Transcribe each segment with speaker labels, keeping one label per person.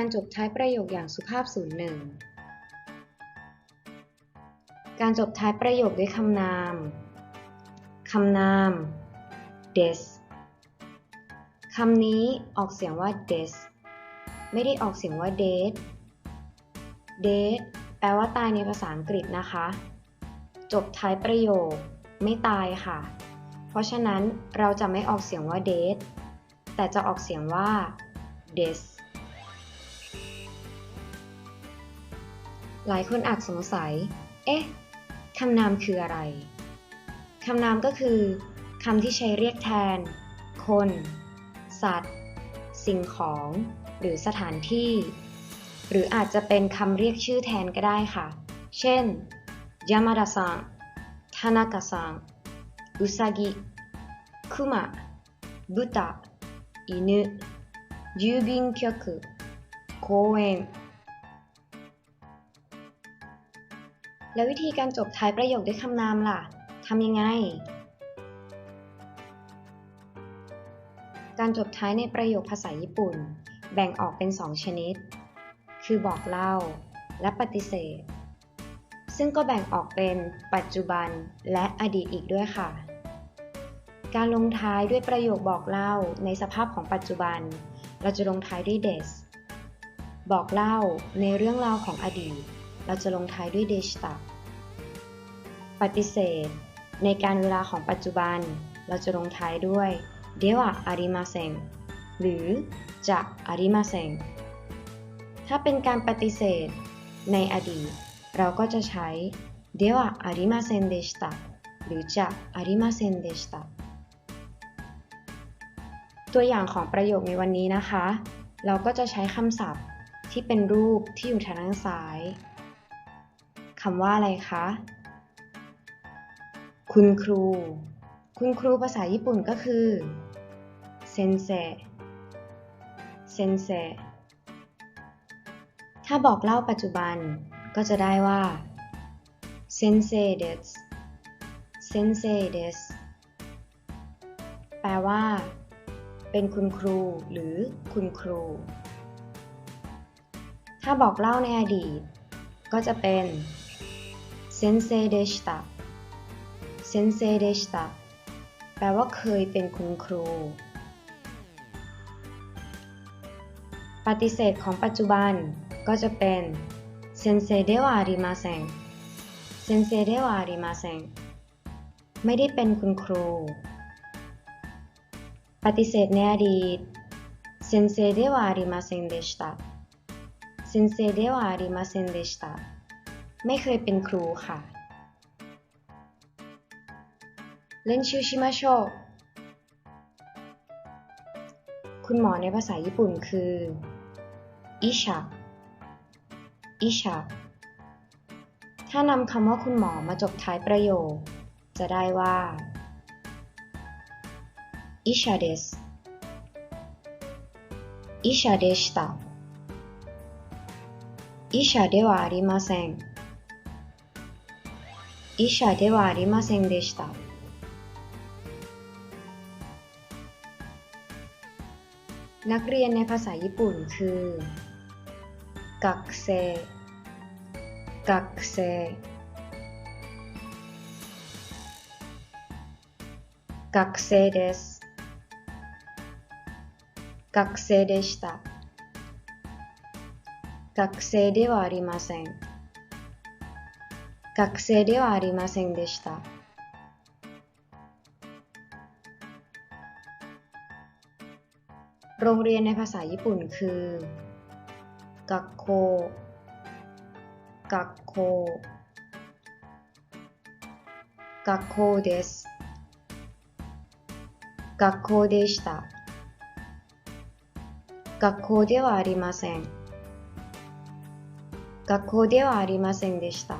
Speaker 1: การจบท้ายประโยคอย่างสุภาพศูนย์หนึ่ง การจบท้ายประโยคด้วยคำนาม คำนาม des คำนี้ออกเสียงว่า des ไม่ได้ออกเสียงว่า dead dead แปลว่าตายในภาษาอังกฤษนะคะ จบท้ายประโยค ไม่ตายค่ะ เพราะฉะนั้นเราจะไม่ออกเสียงว่า dead แต่จะออกเสียงว่า des หลายคนอาจสงสัย เอ๊ะ คำนามคืออะไร คำนามก็คือคำที่ใช้เรียกแทน คน สัตว์ สิ่งของ หรือสถานที่ หรืออาจจะเป็นคำเรียกชื่อแทนก็ได้ค่ะ เช่น ยามาดาซังทานากะซังอุซากิ คุมะ บุตะ อินุยูบิน局公園 แล้ววิธีการจบท้ายประโยคด้วยคำนามล่ะ ทำยังไง การจบท้ายในประโยคภาษาญี่ปุ่น แบ่งออกเป็น 2 ชนิด คือบอกเล่า และปฏิเสธ ซึ่งก็แบ่งออกเป็นปัจจุบันและอดีตอีกด้วยค่ะ การลงท้ายด้วยประโยคบอกเล่าในสภาพของปัจจุบัน เราจะลงท้ายด้วย des บอกเล่าในเรื่องราวของอดีต เราจะลงท้ายด้วย d e s t a ปฏิเสธ ในการเวลาของปัจจุบัน เราจะลงท้ายด้วย dewa arimasen หรือจะ arimasen ถ้าเป็นการปฏิเสธ ในอดีต เราก็จะใช้ dewa arimasen deshita หรือจะ arimasen deshita ตัวอย่างของประโยคในวันนี้นะคะ เราก็จะใช้คำศัพท์ที่เป็นรูปที่อยู่ทางด้านซ้ายำว่าอะไรคะ คุณครู คุณครูภาษาญี่ปุ่นก็คือเซนเซเซนเซถ้าบอกเล่าปัจจุบันก็จะได้ว่าเซนเซเดสเซนเซเดสแปลว่า เป็นคุณครูหรือคุณครู ถ้าบอกเล่าในอดีต ก็จะเป็น เซนเซเดชตาเซนเซเดชตาแปลว่าเคยเป็นคุณครู ปฏิเสธของปัจจุบันก็จะเป็นเซนเซเดวาริมาเซงเซนเซเดวาริมาเซงไม่ได้เป็นคุณครู ปฏิเสธในอดีตเซนเซเดวาริมาเซงเดชตาเซนเซเดวาริมาเซงเดชตา ไม่เคยเป็นครูค่ะ เล่นชิวชิมาโชคุณหมอในภาษาญี่ปุ่นคืออิชาอิชาถ้านำคำว่าคุณหมอมาจบท้ายประโยค จะได้ว่าอิชาเดสอิชาเดชตา医者ではありません。 医者ではありませんでした。นักเรียนในภาษาญี่ปุ่นคือกักเซกักเซกักเซเดสกักเซเดした学生ではありません。 学生ではありませんでした。โรงเรียนในภาษาญี่ปุ่นคือกักโคกักโคกักโคเดสกักโคでした学校ではありません。学校ではありませんでした。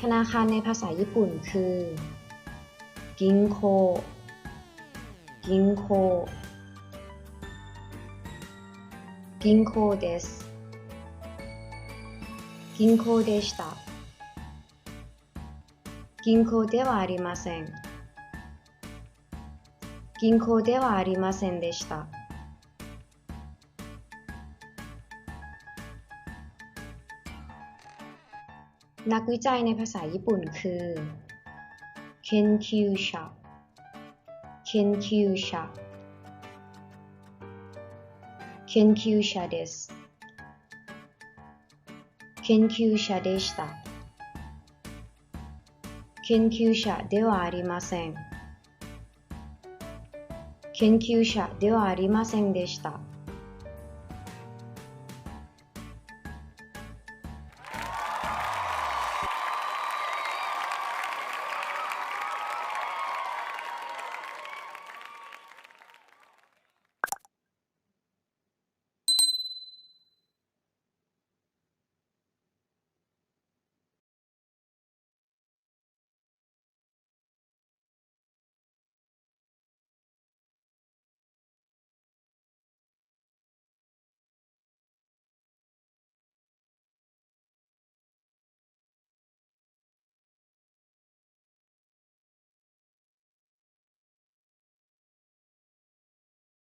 Speaker 1: ธนาคารในภาษาญี่ปุ่นคือกิงโคกิงโคกิงโคเดสกิงโคでした銀行ではありません 銀行ではありませんでした。 นักวิจัยในภาษาญี่ปุ่นคือ Kenkyusha Kenkyusha Kenkyusha です Kenkyusha でした Kenkyusha ではありません研究者ではありませんでした。